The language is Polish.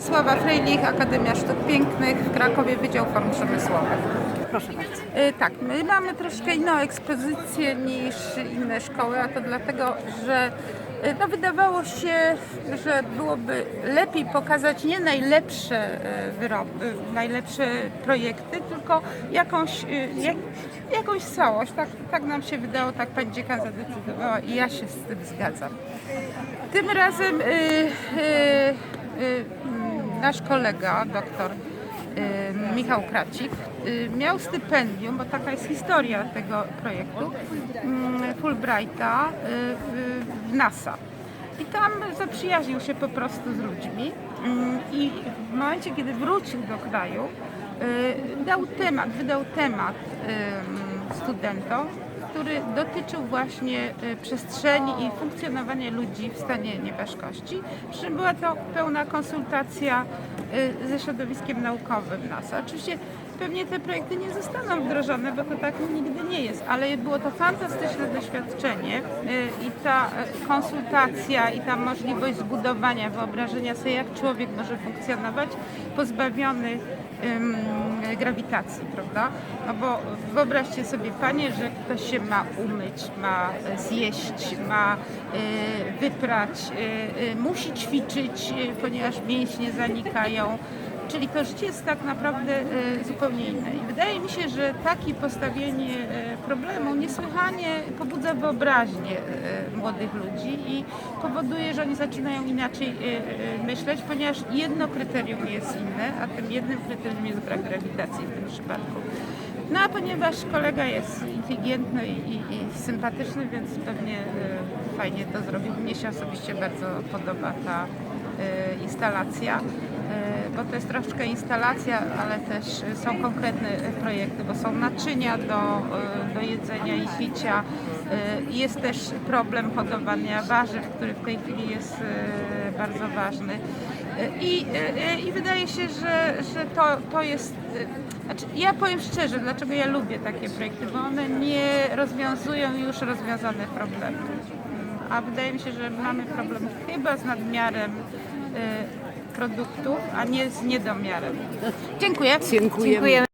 Sława Frejlich, Akademia Sztuk Pięknych w Krakowie, Wydział Form Przemysłowych. Proszę bardzo. E, Tak, my mamy troszkę inną ekspozycję niż inne szkoły, a to dlatego, że e, no, wydawało się, że byłoby lepiej pokazać nie najlepsze e, wyroby, najlepsze projekty, tylko jakąś, e, jak, jakąś całość. Tak, tak nam się wydało, tak pani dziekan zadecydowała i ja się z tym zgadzam. Tym razem y, y, y, nasz kolega, doktor y, Michał Kracik, y, miał stypendium, bo taka jest historia tego projektu, y, Fulbrighta y, w- NASA. I tam zaprzyjaźnił się po prostu z ludźmi mm, i w momencie, kiedy wrócił do kraju, dał temat, wydał temat studentom, który dotyczył właśnie y, przestrzeni i funkcjonowania ludzi w stanie nieważkości. Przy czym była to pełna konsultacja y, ze środowiskiem naukowym NASA. Oczywiście pewnie te projekty nie zostaną wdrożone, bo to tak nigdy nie jest, ale było to fantastyczne doświadczenie y, i ta konsultacja i ta możliwość zbudowania, wyobrażenia sobie, jak człowiek może funkcjonować, pozbawiony grawitacji, prawda? No bo wyobraźcie sobie, panie, że ktoś się ma umyć, ma zjeść, ma e, wyprać, e, e, musi ćwiczyć, ponieważ mięśnie zanikają. Czyli to życie jest tak naprawdę e, zupełnie inne. I wydaje mi się, że takie postawienie e, problemu niesłychanie pobudza wyobraźnię e, młodych ludzi i powoduje, że oni zaczynają inaczej myśleć, ponieważ jedno kryterium jest inne, a tym jednym kryterium jest brak grawitacji w tym przypadku. No a ponieważ kolega jest inteligentny i, i, sympatyczny, więc pewnie fajnie to zrobił. Mnie się osobiście bardzo podoba ta instalacja, bo to jest troszkę instalacja, ale też są konkretne projekty, bo są naczynia do, e, do jedzenia i picia. E, Jest też problem hodowania warzyw, który w tej chwili jest e, bardzo ważny. E, I, e, I wydaje się, że, że to, to jest. e, Znaczy, ja powiem szczerze, dlaczego ja lubię takie projekty, bo one nie rozwiązują już rozwiązane problemy. A wydaje mi się, że mamy problem chyba z nadmiarem e, produktów, a nie z niedomiarem. Dziękuję. Dziękujemy. Dziękujemy.